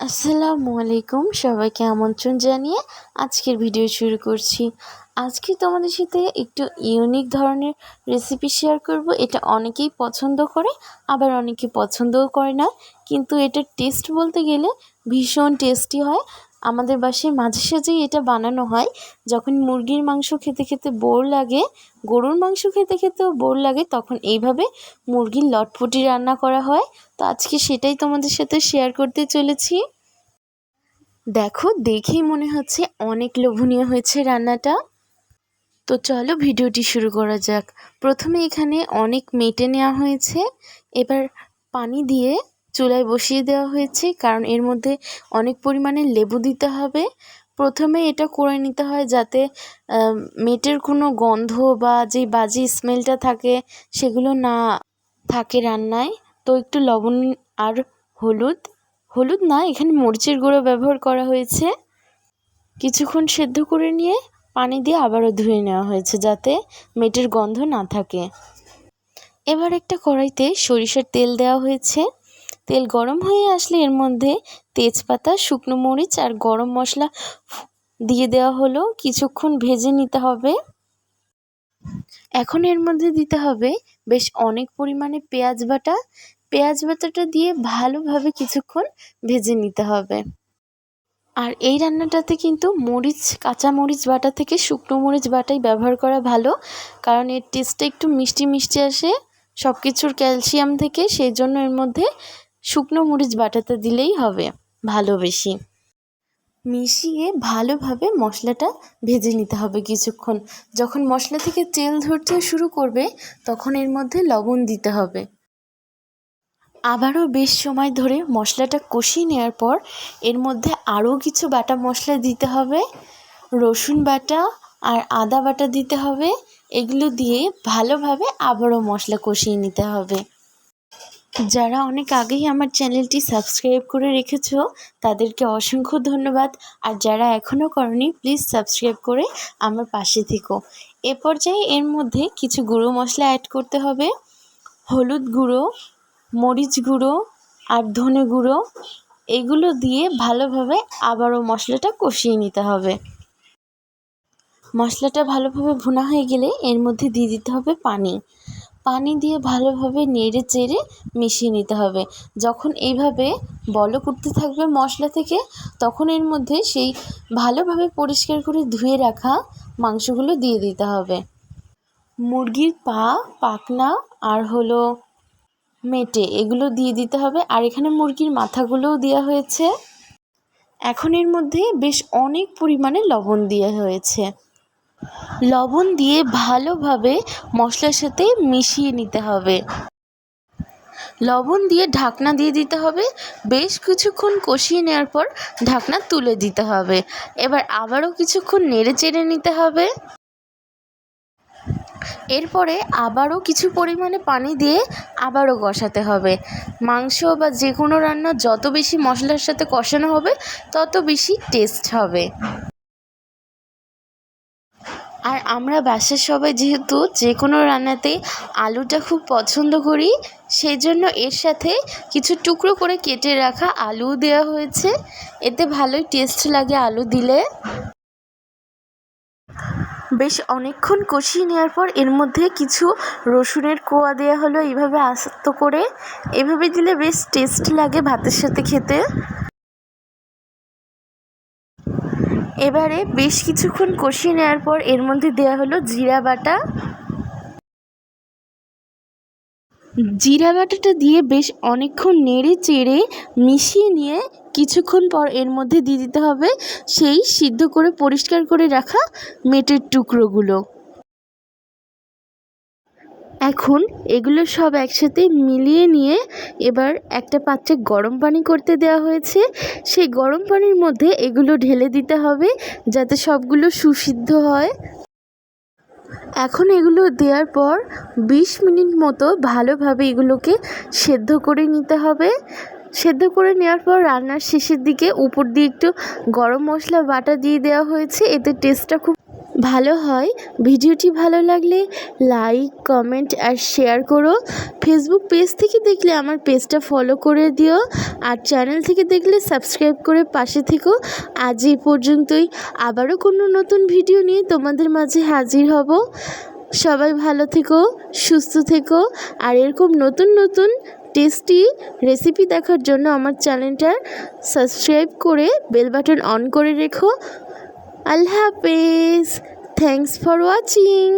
আসসালামু আলাইকুম। সবাইকে আমন্ত্রণ জানিয়ে আজকের ভিডিও শুরু করছি। আজকে তোমাদের সাথে একটু ইউনিক ধরনের রেসিপি শেয়ার করব। এটা অনেকেই পছন্দ করে, আবার অনেকে পছন্দও করে না। কিন্তু এটার টেস্ট বলতে গেলে ভীষণ টেস্টি হয়। আমাদের বাসায় মাঝে সাঝেই এটা বানানো হয়। যখন মুরগির মাংস খেতে খেতে বোর লাগে, গরুর মাংস খেতে খেতেও বোর লাগে, তখন এইভাবে মুরগির লটপটি রান্না করা হয়। তো আজকে সেটাই তোমাদের সাথে শেয়ার করতে চলেছি। দেখো, দেখেই মনে হচ্ছে অনেক লোভনীয় হয়েছে রান্নাটা। তো চলো ভিডিওটি শুরু করা যাক। প্রথমে এখানে অনেক মেটে নেওয়া হয়েছে। এবার পানি দিয়ে চুলায় বসিয়ে দেওয়া হয়েছে, কারণ এর মধ্যে অনেক পরিমাণে লেবু দিতে হবে। প্রথমে এটা করে নিতে হয় যাতে মেটের কোনো গন্ধ বা যে বাজে স্মেলটা থাকে সেগুলো না থাকে রান্নায়। তো একটু লবণ আর হলুদ। হলুদ না, এখানে মরিচের গুঁড়ো ব্যবহার করা হয়েছে। কিছুক্ষণ সেদ্ধ করে নিয়ে পানি দিয়ে আবারও ধুয়ে নেওয়া হয়েছে যাতে মেটের গন্ধ না থাকে। এবার একটা কড়াইতে সরিষার তেল দেওয়া হয়েছে। তেল গরম হয়ে আসলে এর মধ্যে তেজপাতা, শুকনো মরিচ আর গরম মশলা দিয়ে দেওয়া হলো। কিছুক্ষণ ভেজে নিতে হবে। এখন এর মধ্যে দিতে হবে বেশ অনেক পরিমাণে পেঁয়াজ বাটা। পেঁয়াজ বাটাটা দিয়ে ভালোভাবে কিছুক্ষণ ভেজে নিতে হবে। আর এই রান্নাটাতে কিন্তু মরিচ, কাঁচা মরিচ বাটা থেকে শুকনো মরিচ বাটাই ব্যবহার করা ভালো। কারণ এর টেস্টটা একটু মিষ্টি মিষ্টি আসে। সব কিছুর ক্যালসিয়াম থেকে সেই জন্য এর মধ্যে শুকনো মরিচ বাটাতে দিলেই হবে, ভালো বেশি। মিশিয়ে ভালোভাবে মশলাটা ভেজে নিতে হবে কিছুক্ষণ। যখন মশলা থেকে তেল ধরতে শুরু করবে, তখন এর মধ্যে লবণ দিতে হবে। আবারও বেশ সময় ধরে মশলাটা কষিয়ে নেওয়ার পর, এর মধ্যে আরও কিছু বাটা মশলা দিতে হবে। রসুন বাটা আর আদা বাটা দিতে হবে। এগুলো দিয়ে ভালোভাবে আবারও মশলা কষিয়ে নিতে হবে। যারা অনেক আগেই আমার চ্যানেলটি সাবস্ক্রাইব করে রেখেছ, তাদেরকে অসংখ্য ধন্যবাদ। আর যারা এখনও করনি, প্লিজ সাবস্ক্রাইব করে আমার পাশে থেকো। এ পর্যায়ে এর মধ্যে কিছু গুঁড়ো মশলা অ্যাড করতে হবে। হলুদ গুঁড়ো, মরিচ গুঁড়ো আর ধনে গুঁড়ো, এগুলো দিয়ে ভালোভাবে আবারও মশলাটা কষিয়ে নিতে হবে। মশলাটা ভালোভাবে ভুনা হয়ে গেলে এর মধ্যে দিয়ে দিতে হবে পানি। পানি দিয়ে ভালোভাবে নেড়ে চেড়ে মিশিয়ে নিতে হবে। যখন এইভাবে বলক উঠতে থাকবে মশলা থেকে, তখন এর মধ্যে সেই ভালোভাবে পরিষ্কার করে ধুয়ে রাখা মাংসগুলো দিয়ে দিতে হবে। মুরগির পা, পাখনা আর হলো মেটে, এগুলো দিয়ে দিতে হবে। আর এখানে মুরগির মাথাগুলোও দেওয়া হয়েছে। এখন এর মধ্যে বেশ অনেক পরিমাণে লবণ দেওয়া হয়েছে। লবণ দিয়ে ভালোভাবে মশলার সাথে মিশিয়ে নিতে হবে। লবণ দিয়ে ঢাকনা দিয়ে দিতে হবে। বেশ কিছুক্ষণ কষিয়ে নেওয়ার পর ঢাকনা তুলে দিতে হবে। এবার আবারও কিছুক্ষণ নেড়ে চেড়ে নিতে হবে। এরপরে আবারও কিছু পরিমাণে পানি দিয়ে আবারও কষাতে হবে। মাংস বা যে কোনো রান্না যত বেশি মশলার সাথে কষানো হবে, তত বেশি টেস্ট হবে। আর আমরা বাসার সবাই যেহেতু যে কোনো রান্নাতে আলুটা খুব পছন্দ করি সেই জন্য এর সাথে কিছু টুকরো করে কেটে রাখা আলু দেওয়া হয়েছে। এতে ভালোই টেস্ট লাগে আলু দিলে। বেশ অনেকক্ষণ কষিয়ে নেওয়ার পর এর মধ্যে কিছু রসুনের কোয়া দেওয়া হলো, এইভাবে আস্ত করে। এভাবে দিলে বেশ টেস্ট লাগে ভাতের সাথে খেতে। এবারে বেশ কিছুক্ষণ কষিয়ে নেওয়ার পর এর মধ্যে দেওয়া হলো জিরা বাটা। জিরা বাটাটা দিয়ে বেশ অনেকক্ষণ নেড়ে চেড়ে মিশিয়ে নিয়ে কিছুক্ষণ পর এর মধ্যে দিয়ে দিতে হবে সেই সিদ্ধ করে পরিষ্কার করে রাখা মেটের টুকরোগুলো। এখন এগুলো সব একসাথে মিলিয়ে নিয়ে এবার একটা পাত্রে গরম পানি করতে দেওয়া হয়েছে। সেই গরম পানির মধ্যে এগুলো ঢেলে দিতে হবে যাতে সবগুলো সুসিদ্ধ হয়। এখন এগুলো দেওয়ার পর বিশ মিনিট মতো ভালোভাবে এগুলোকে সেদ্ধ করে নিতে হবে। সেদ্ধ করে নেওয়ার পর রান্নার শেষের দিকে উপর দিয়ে একটু গরম মশলা বাটা দিয়ে দেওয়া হয়েছে। এতে টেস্টটা খুব ভালো হয়। ভিডিওটি ভালো লাগলে লাইক কমেন্ট আর শেয়ার করো। ফেসবুক পেজ থেকে দেখলে আমার পেজটা ফলো করে দিও। আর চ্যানেল থেকে দেখলে সাবস্ক্রাইব করে পাশে থেকো। আজ এই পর্যন্তই। আবারও কোনো নতুন ভিডিও নিয়ে তোমাদের মাঝে হাজির হব। সবাই ভালো থেকো, সুস্থ থেকো। আর এরকম নতুন নতুন টেস্টি রেসিপি দেখার জন্য আমার চ্যানেলটা সাবস্ক্রাইব করে বেল বাটন অন করে রেখো। আল্লাহ হাফেজ। Thanks for watching